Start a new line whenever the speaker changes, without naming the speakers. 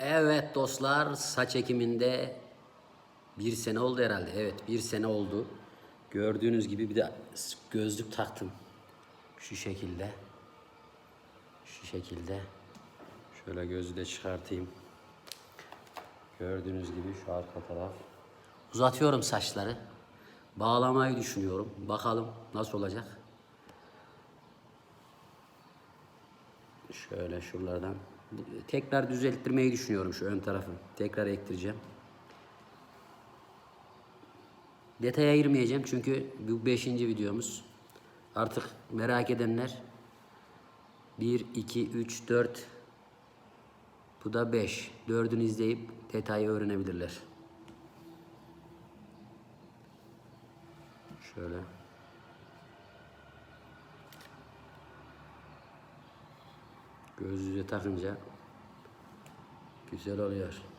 Evet dostlar saç ekiminde bir sene oldu herhalde. Evet bir sene oldu. Gördüğünüz gibi bir de gözlük taktım. Şu şekilde. Şu şekilde. Şöyle gözü de çıkartayım. Gördüğünüz gibi şu arka taraf. Uzatıyorum saçları. Bağlamayı düşünüyorum. Bakalım nasıl olacak. Şöyle şuralardan. Tekrar düzelttirmeyi düşünüyorum şu ön tarafı. Tekrar ektireceğim. Detaya girmeyeceğim çünkü bu beşinci videomuz. Artık merak edenler 1, 2, 3, 4 bu da 5. Dördünü izleyip detayı öğrenebilirler. Şöyle. Gözlüğü takınca güzel oluyor.